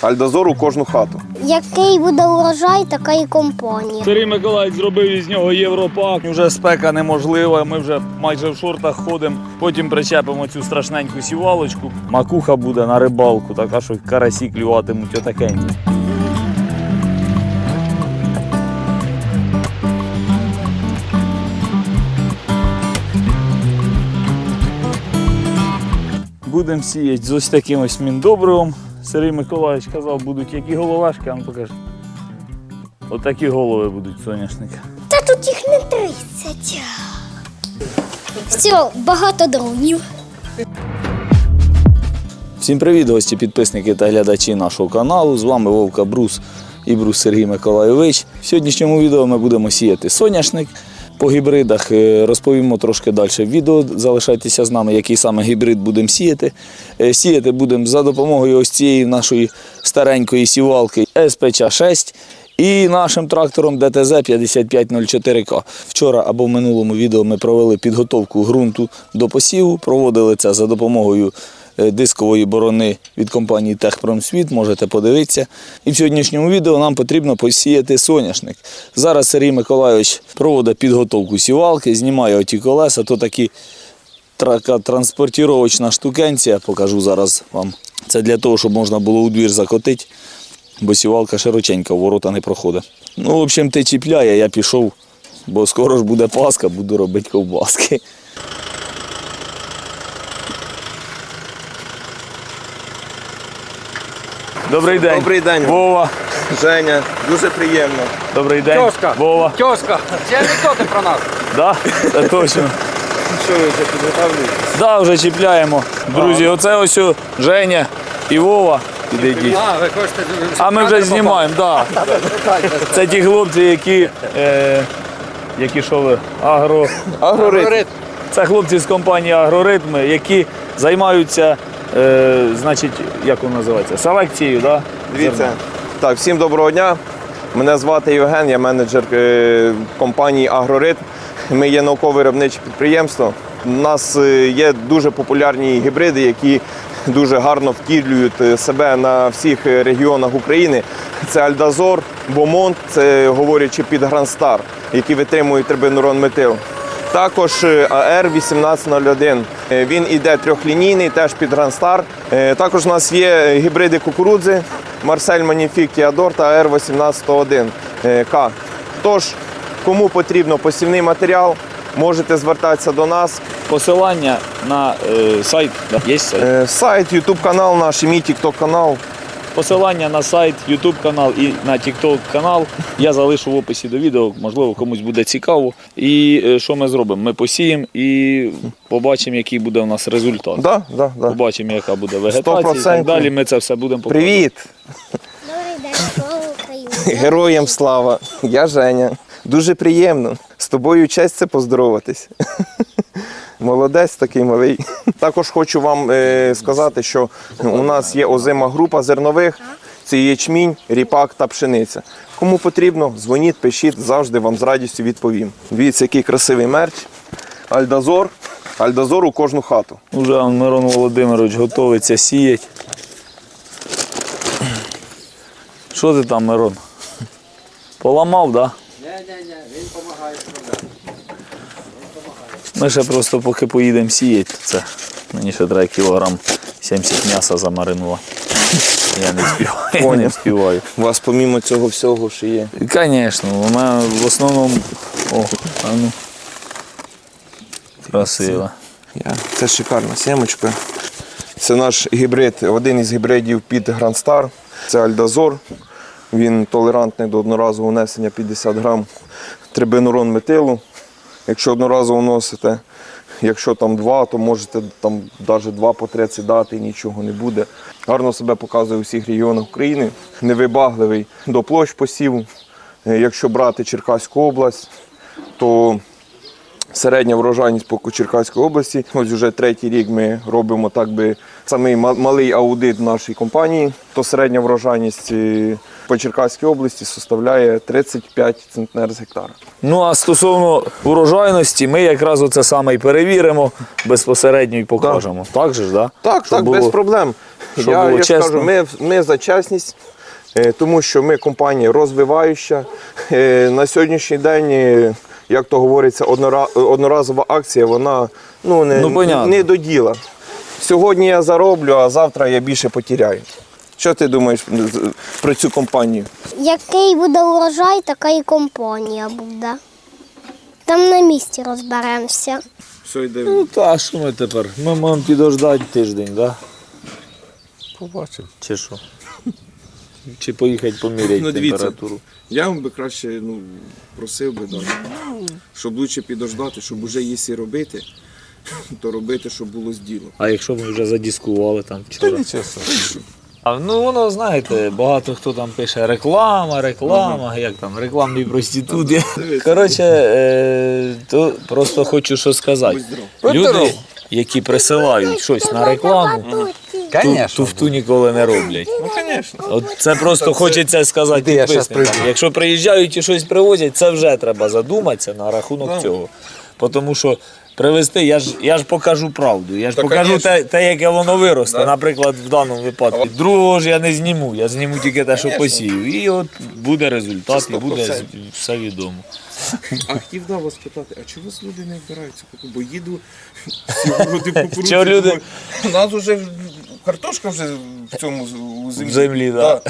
Альдазор у кожну хату. Який буде урожай, така і компанія. Сергій Миколаївич зробив із нього європак. Вже спека неможлива. Ми вже майже в шортах ходимо. Потім причепимо цю страшненьку сівалочку. Макуха буде на рибалку, така що карасі клюватимуть отакенькі. Будемо сіяти з ось таким ось міндобривом. Сергій Миколаївич казав, будуть які головешки, а ну покажи. Отакі голови будуть соняшники. Та тут їх не 30. Все, багато дронів. Всім привіт, гості, підписники та глядачі нашого каналу. З вами Вовка Брус і Брус Сергій Миколайович. В сьогоднішньому відео ми будемо сіяти соняшник. По гібридах е, розповімо трошки далі в відео. Залишайтеся з нами, який саме гібрид будемо сіяти. Е, Сіяти будемо за допомогою ось цієї нашої старенької сівалки СПЧ-6 і нашим трактором ДТЗ 5504К. Вчора або в минулому відео ми провели підготовку ґрунту до посіву. Проводили це за допомогою дискової борони від компанії Техпромсвіт, можете подивитися. І в сьогоднішньому відео нам потрібно посіяти соняшник. Зараз Сергій Миколайович проводить підготовку сівалки, знімає оті колеса, то такі транспортіровочна штукенція, покажу зараз вам. Це для того, щоб можна було у двір закотити, бо сівалка широченька, в ворота не проходить. Ну, в общем, ти чіпляє, я пішов, бо скоро ж буде Пасха, буду робити ковбаски. Добрий день. Добрий день. Вова. Женя, дуже приємно. Добрий день. Тьоска. Вова. Тьоска, це анекдоти про нас. Да? Це точно. Що ви вже підготовлюєте? Да, вже чіпляємо. Друзі, оце ось Женя і Вова. Підійдіть. А, ви хочете... А ми вже знімаємо, так. Да. Це ті хлопці, які. Е, які що ви? Агро. Агрорит. Це хлопці з компанії Агроритми, які займаються, е, значить, як воно називається? Селекцією, да? Дивіться. зерна. Так, всім доброго дня. Мене звати Євген, я менеджер е, компанії Агрорит. Ми є науково-виробниче підприємство. У нас е, є дуже популярні гібриди, які дуже гарно втілюють е, себе на всіх е, регіонах України. Це Альдазор, Бомонт, це говорячи під Грандстар, які витримують трибинурон метил. Також е, АР 1801. Е, Він іде трьохлінійний, теж під Грандстар. Е, Також у нас є гібриди кукурудзи Марсель Маніфік Тіадор та АР 1801 е, К. Тож, кому потрібно посівний матеріал, можете звертатися до нас. Посилання на е, сайт. Да, є сайт? Е, Сайт, YouTube канал наш, і мій TikTok канал. Посилання на сайт, YouTube канал і на TikTok канал я залишу в описі до відео, можливо, комусь буде цікаво. І е, що ми зробимо? Ми посіємо і побачимо, який буде у нас результат. Да, да, да. Побачимо, яка буде вегетація і 100%. так далі. Ми це все будемо показувати. Привіт! Добрий день, слава Україні. Героям слава! Я Женя. Дуже приємно. З тобою честь це поздороватись. Молодець такий малий. Також хочу вам е, сказати, що у нас є озима група зернових. Це ячмінь, ріпак та пшениця. Кому потрібно, дзвоніть, пишіть, завжди вам з радістю відповім. Дивіться, який красивий мерч. Альдазор. Альдазор у кожну хату. Уже Мирон Володимирович готовиться сіять. Що ти там, Мирон? Поламав, так? Да? Ні-ні-ні, він допомагає. Ми ще просто поки поїдемо сіяти, то це мені ще треба кілограм 70 м'яса замаринувати. Я не співаю. Я не співаю. У вас помімо цього всього ще є. Звісно, вона в основному. О, а ну. Красиво. Я. Це шикарна сімочка. Це наш гібрид, один із гібридів під Грандстар. Це Альдазор. Він толерантний до одноразового внесення 50 грам трибинурон метилу. Якщо одноразово носите, якщо там два, то можете там навіть два по 30 дати нічого не буде. Гарно себе показує у всіх регіонах України. Невибагливий до площ посіву. Е, Якщо брати Черкаську область, то середня врожайність по Черкаської області. Ось вже третій рік ми робимо так би самий малий аудит нашої компанії. То середня врожайність е, по Черкаській області составляє 35 центнер з гектара. Ну а стосовно урожайності, ми якраз оце саме і перевіримо безпосередньо і покажемо. Так же ж, да? Так, Щоб так, було- без проблем. Щоб я, було я чесно. кажу, ми, ми за чесність, е, тому що ми компанія розвиваюча. Е, На сьогоднішній день, як то говориться, одноразова акція, вона ну, не, Ну, не до діла. Сьогодні я зароблю, а завтра я більше потеряю. Що ти думаєш про цю компанію? Який буде урожай, така і компанія буде. Там на місці розберемося. Все йде. Ну та що ми тепер? Ми маємо підождати тиждень, так? Да? Побачимо. Чи що? Чи поїхати поміряти Ну, дивіться. температуру? Я вам би краще ну, просив би, да, щоб лучше підождати, щоб уже якщо робити, то робити, щоб було з ділом. А якщо ми вже задіскували там вчора? Нічого. А, ну воно, знаєте, багато хто там пише реклама, реклама, як там, рекламний проститут. Коротше, е, то просто хочу що сказати. Люди, які присилають щось на рекламу, ту, туфту ніколи не роблять. Ну, звісно. От це просто хочеться сказати я щас підписникам. Якщо приїжджають і щось привозять, це вже треба задуматися на рахунок цього. Тому що привезти, я ж, я ж покажу правду. Я ж Та, покажу конечно. те, те, яке воно виросте. Да. Наприклад, в даному випадку. Другого ж я не зніму, я зніму тільки те, що посію. І от буде результат, і буде 100%. все відомо. А хотів да вас питати, а чого вас люди не вбираються кукурудзу? Бо їду всі городи. Чого люди- У нас вже картошка вже в цьому у землі. В землі, да.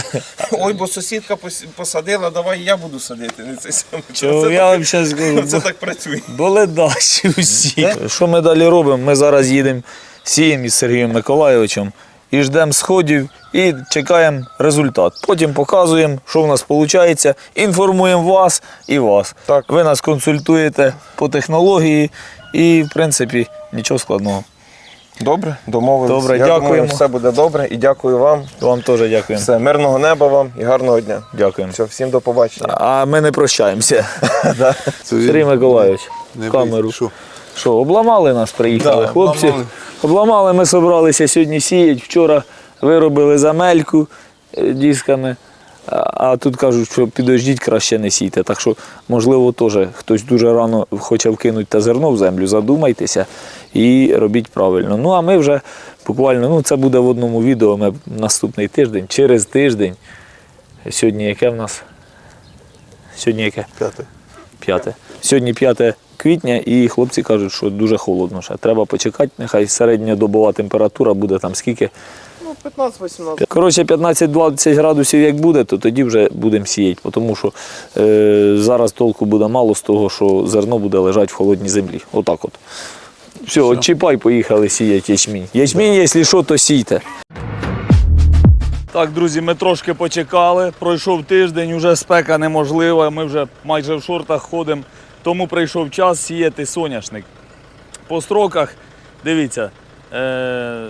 Ой, бо сусідка посадила, давай я буду садити. Не це саме. Чого Це я так- вам зараз скажу, Це так працює. Бо ледачі усі. Що ми далі робимо? Ми зараз їдемо, сіємо із Сергієм Миколайовичем і ждемо сходів і чекаємо результат. Потім показуємо, що в нас виходить, інформуємо вас і вас. Так. Ви нас консультуєте по технології і, в принципі, нічого складного. Добре, домовились. Добре, Я дякуємо. Думаю, все буде добре і дякую вам. Вам теж дякуємо. Все, мирного неба вам і гарного дня. Дякуємо. Все, всім до побачення. А ми не прощаємося. Сергій Миколайович, Не камеру. що? Що, обламали нас, приїхали Да, хлопці. обламали. Обламали, ми зібралися сьогодні сіяти. Вчора виробили замельку е, дисками. А, тут кажуть, що підождіть, краще не сійте. Так що, можливо, теж хтось дуже рано хоче вкинути те зерно в землю, задумайтеся і робіть правильно. Ну а ми вже буквально, ну це буде в одному відео. Ми наступний тиждень, через тиждень. Сьогодні яке в нас? Сьогодні яке? П'яте. П'яте. Сьогодні 5 квітня, і хлопці кажуть, що дуже холодно ще. Треба почекати, нехай середньодобова температура буде там скільки. Ну, 15-18. Коротше, 15-20 градусів як буде, то тоді вже будемо сіяти, тому що е, зараз толку буде мало з того, що зерно буде лежати в холодній землі. Отак от. Все, от чіпай, поїхали сіяти ячмінь. Ячмінь, якщо що, то сійте. Так, друзі, ми трошки почекали. Пройшов тиждень, уже спека неможлива. Ми вже майже в шортах ходимо. Тому прийшов час сіяти соняшник. По строках, дивіться, е-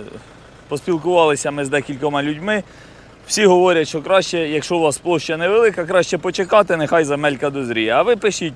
поспілкувалися ми з декількома людьми. Всі говорять, що краще, якщо у вас площа невелика, краще почекати, нехай земелька дозріє. А ви пишіть,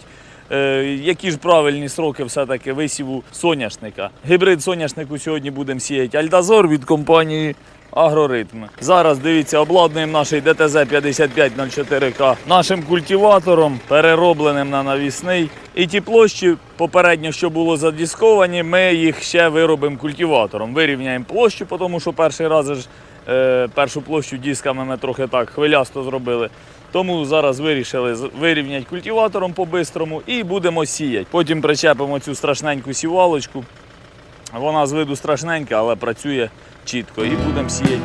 е, які ж правильні сроки все-таки висіву соняшника. Гібрид соняшнику сьогодні будемо сіяти Альдазор від компанії Агроритм. Зараз дивіться, обладнуємо наш ДТЗ 5504К нашим культиватором, переробленим на навісний. І ті площі попередньо, що було задісковані, ми їх ще виробимо культиватором. Вирівняємо площу, тому що перший раз ж е, першу площу дисками ми трохи так хвилясто зробили. Тому зараз вирішили вирівняти культиватором по-бистрому і будемо сіяти. Потім причепимо цю страшненьку сівалочку. Вона з виду страшненька, але працює чітко. І будемо сіяти.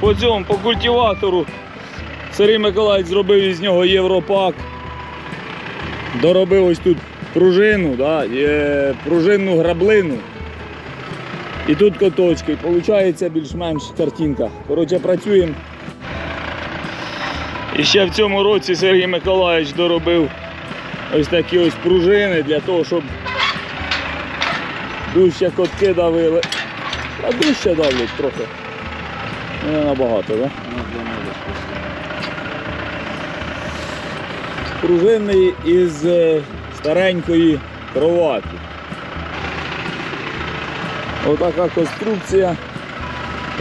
По цьому, по культиватору Сергій Миколаївич зробив із нього європак. Доробив ось тут пружину, да, є пружинну граблину. І тут коточки. Получається більш-менш картинка. Коротше, працюємо. І ще в цьому році Сергій Миколаївич доробив ось такі ось пружини для того, щоб дужче котки давили. А дужче давлять трохи. Не набагато, так? Пружинний із е, старенької кроваті. Отака конструкція.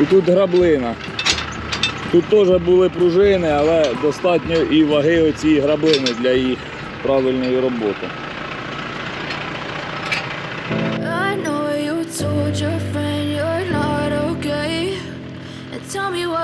І тут граблина. Тут теж були пружини, але достатньо і ваги оцієї граблини для їх правильної роботи.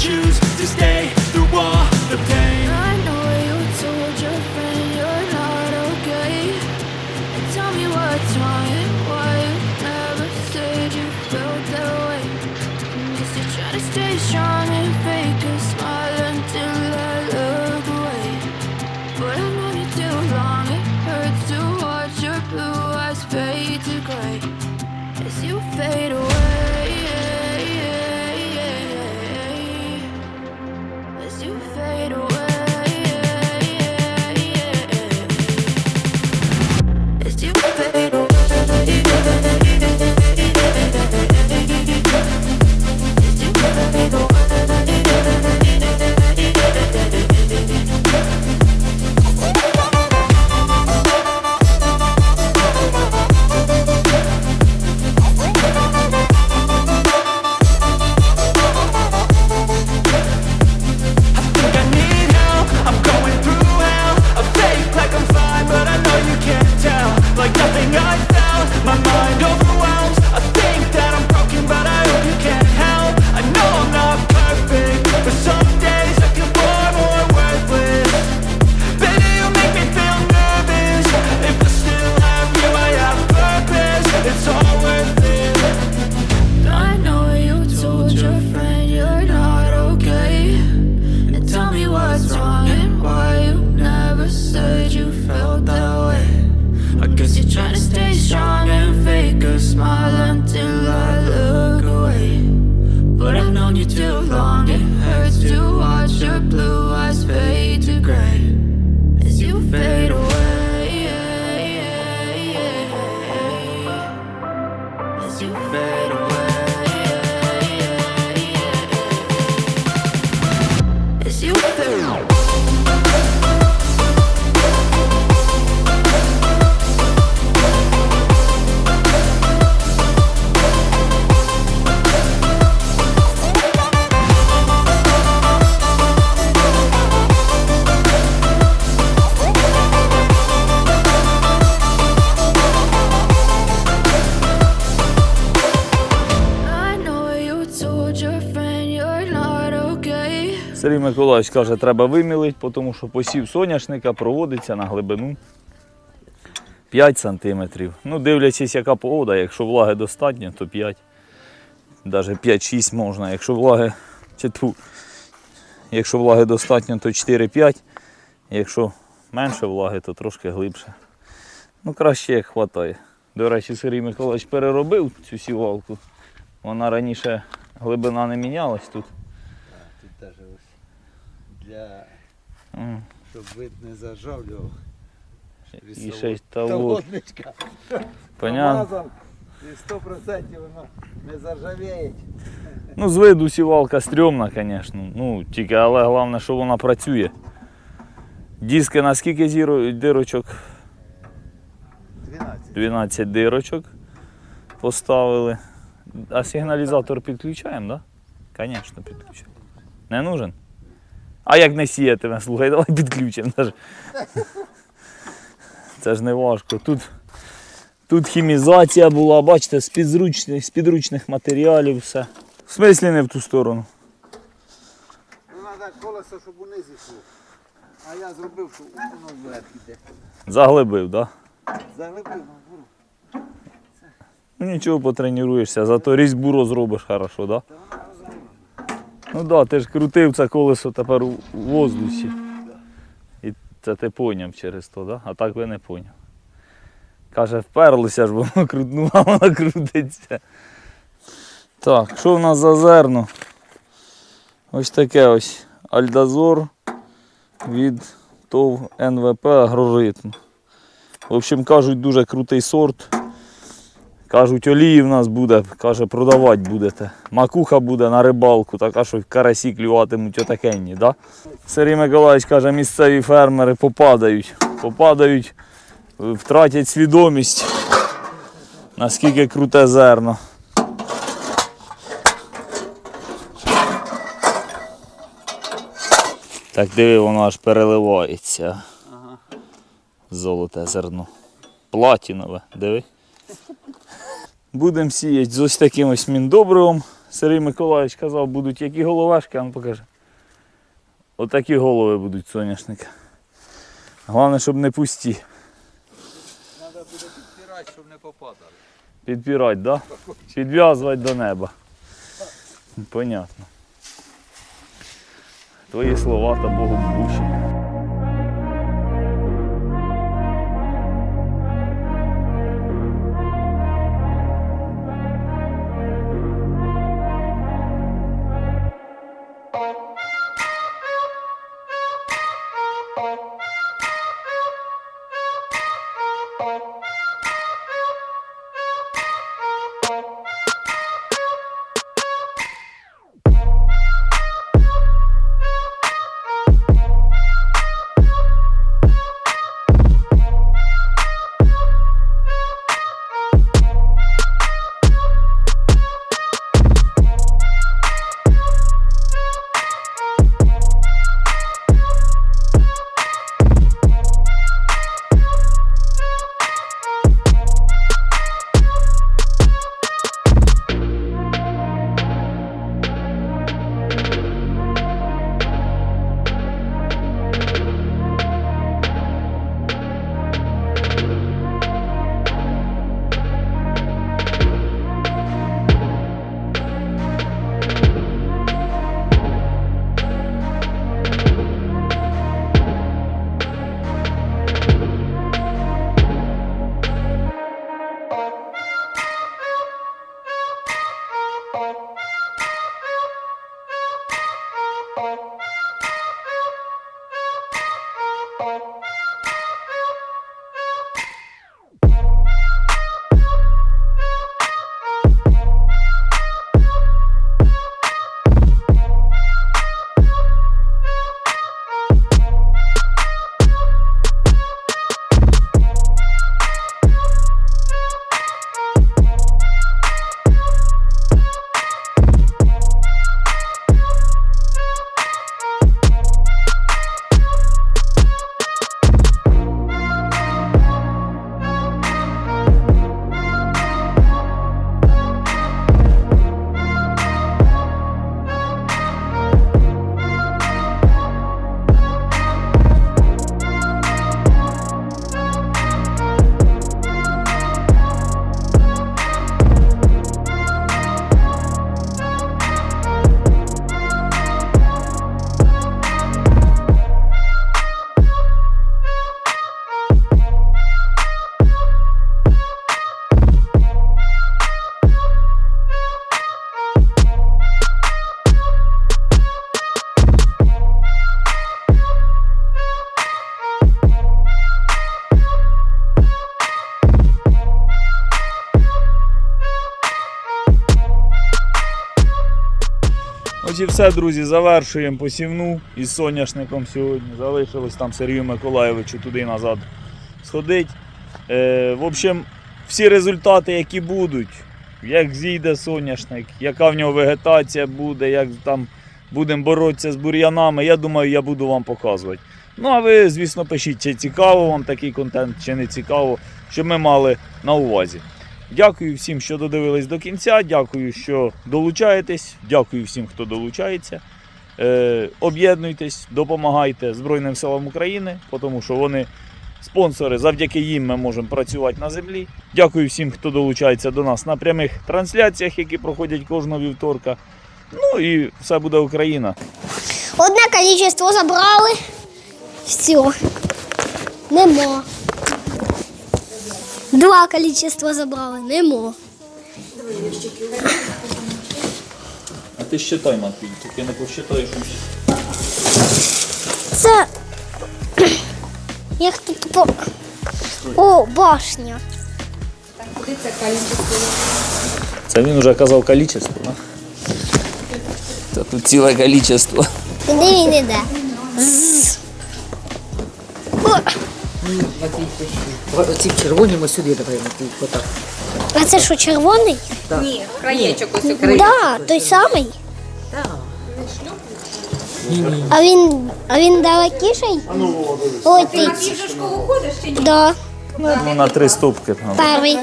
choose to stay through all the pain I know you told your friend you're not okay. And tell me what's wrong why you never said you felt that way. Guess you're trying to stay strong and fake you through. Миколаївич каже, треба вимілити, тому що посів соняшника проводиться на глибину 5 см. Ну, дивлячись, яка погода, якщо влаги достатньо, то 5. навіть 5-6 можна. Якщо влаги, чи якщо влаги достатньо, то 4-5. Якщо менше влаги, то трошки глибше. Ну, краще як хватає. До речі, Сергій Миколаївич переробив цю сівалку. Вона раніше глибина не мінялась тут. Для, М, щоб вид не зажавлював. І ще й Понятно. Помазав, І 100% воно не заржавіє. Ну, з виду сівалка стрьомна, звісно. Ну, тільки, але головне, що вона працює. Диски на скільки зіро, дирочок? 12. 12 дирочок поставили. А сигналізатор підключаємо, так? Да? Звісно, підключаємо. Не нужен? А як не сіятиме, слухай, давай підключимо. Це ж, це ж не важко. Тут, тут хімізація була, бачите, з підручних, з підручних матеріалів все. В смислі не в ту сторону. Ну треба колесо, щоб униз йшло. А я зробив, що воно вверх іде. Заглибив, так? Да? Заглибив нагору. Ну нічого потренуєшся, зато різьбу розробиш хорошо, да? Ну да, ти ж крутив це колесо тепер у воздусі. І це ти поняв через то, да? А так би не поняв. Каже, вперлися ж, бо воно крутнуло, воно крутиться. Так, що в нас за зерно? Ось таке ось Альдазор від ТОВ НВП Агроритм. В общем, кажуть, дуже крутий сорт. Кажуть, олії в нас буде, каже, продавати будете. Макуха буде на рибалку, така що карасі клюватимуть отакенні, да? Сергій Миколаївич каже, місцеві фермери попадають. Попадають, втратять свідомість, наскільки круте зерно. Так диви, воно аж переливається. Золоте зерно. Платінове, диви. Будемо сіяти з ось таким ось міндобривом. Сергій Миколаївич казав, будуть які головешки, а ну покаже. Отакі голови будуть соняшника. Головне, щоб не пусті. Треба буде підпирати, щоб не попадали. Підпірати, да? Підв'язувати до неба. Понятно. Твої слова та Богу в все, друзі, завершуємо посівну із соняшником сьогодні. Залишилось там Сергію Миколаєвичу туди назад сходить. Е, в общем, всі результати, які будуть, як зійде соняшник, яка в нього вегетація буде, як там будемо боротися з бур'янами, я думаю, я буду вам показувати. Ну, а ви, звісно, пишіть, чи цікаво вам такий контент, чи не цікаво, щоб ми мали на увазі. Дякую всім, що додивились до кінця. Дякую, що долучаєтесь. Дякую всім, хто долучається. Е, об'єднуйтесь, допомагайте Збройним силам України, тому що вони спонсори. Завдяки їм ми можемо працювати на землі. Дякую всім, хто долучається до нас на прямих трансляціях, які проходять кожного вівторка. Ну і все буде Україна. Одне количество забрали. Все. Нема. Два количества забрали. Нема. А ти считай, Матвій, тільки не посчитаєш. Це. Як тут по. О, башня. Це він вже казав кількість, так? Це тут ціле кількість. Куди він іде? Ззз. О, Оці червоні ми сюди давай Матвій, отак. а це що, червоний? Ні, краєчок ось Так, да, той самий. Ні, ні. А він, а він далекіший? Ой, ти. Ти вже в школу ходиш чи ні? Да, Ну, на три стопки. там. перший.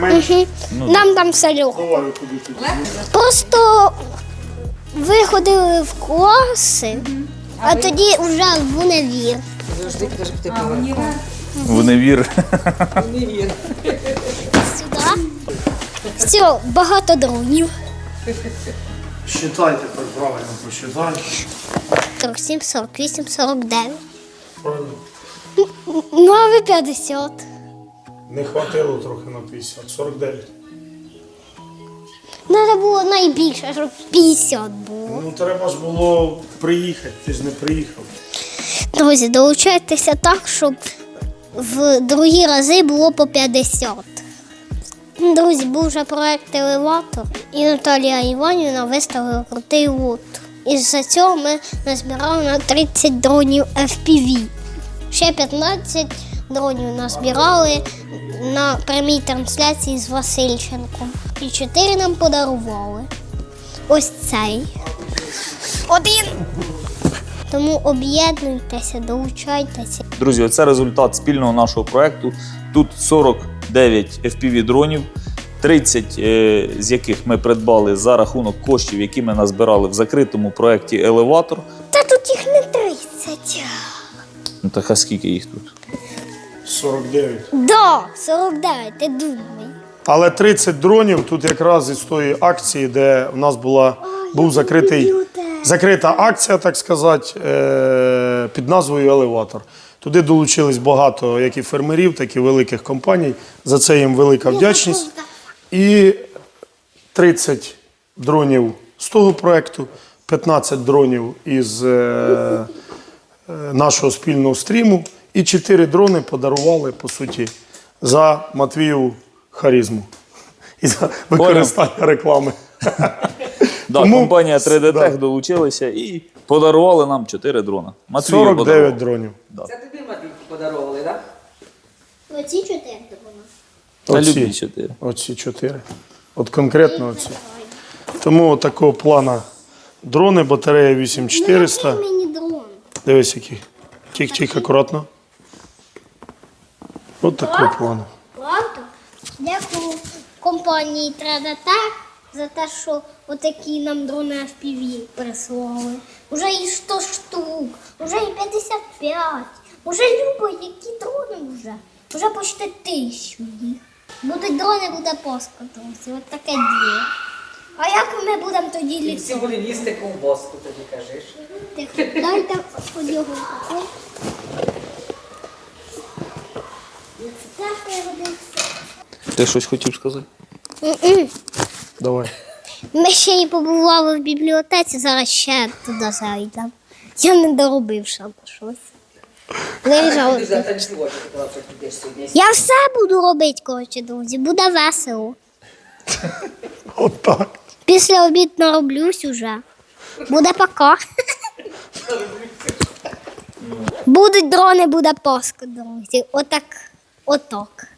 Перший? Мгм. Нам там все легко. Просто виходили в класи, а тоді вже в унивір. Завжди підожди, ти повернув. В невір. Сюди. Все, багато дронів. Считайте так правильно, посчитай. 47, 48, 49. Ну, а ви 50. Не хватило трохи на 50, 49. Треба було найбільше, щоб 50 було. Ну треба ж було приїхати, ти ж не приїхав. Друзі, долучайтеся так, щоб в другі рази було по 50. Друзі, був вже проект елеватор, і Наталія Іванівна виставила крутий лот. І за цього ми назбирали на 30 дронів FPV. Ще 15 дронів назбирали на прямій трансляції з Васильченком. І 4 нам подарували. Ось цей. Один. Тому об'єднуйтеся, долучайтеся. Друзі, це результат спільного нашого проекту. Тут 49 FPV дронів, 30 е, з яких ми придбали за рахунок коштів, які ми назбирали в закритому проєкті Елеватор. Та тут їх не 30. Ну так а скільки їх тут? 49. Да, 49, ти думай. Але 30 дронів тут якраз із тої акції, де в нас була, був закритий, закрита акція, так сказати, е, під назвою Елеватор. Туди долучились багато як і фермерів, так і великих компаній. За це їм велика вдячність. І 30 дронів з того проєкту, 15 дронів із е, е, нашого спільного стріму, і 4 дрони подарували, по суті, за Матвію харизму і за використання реклами. Да, Тому- компанія 3D Tech да. долучилася і подарували нам 4 дрона. Матвію 49 подарував. дронів. Це тобі Матвій подарували, так? Оці чотири думаю. Та Оці. любі 4. Оці чотири. От конкретно оці. Тому такого плана дрони, батарея 8400. мені дрон. Дивись, який. Тік-тік, акуратно. От такого плану. Дякую компанії 3DT за те, що отакі нам дрони FPV прислали. Уже і 100 штук, уже і 55. Уже любо, які дрони вже. Уже почти тисячу їх. Будуть дрони, буде друзі. От таке діло. А як ми будемо тоді І всі літати? будуть їсти ковбаску, тоді кажеш. Тихо, дайте його таку. Ти щось хотів сказати? Давай. Ми ще й побували в бібліотеці, зараз ще туди зайдемо. Я не доробив ще щось. Лежав. Я все буду робити, коротше, друзі, буде весело. От так. Після обід нароблюсь уже. Буде пока. Будуть дрони, буде Пасха, друзі. Отак. Отак.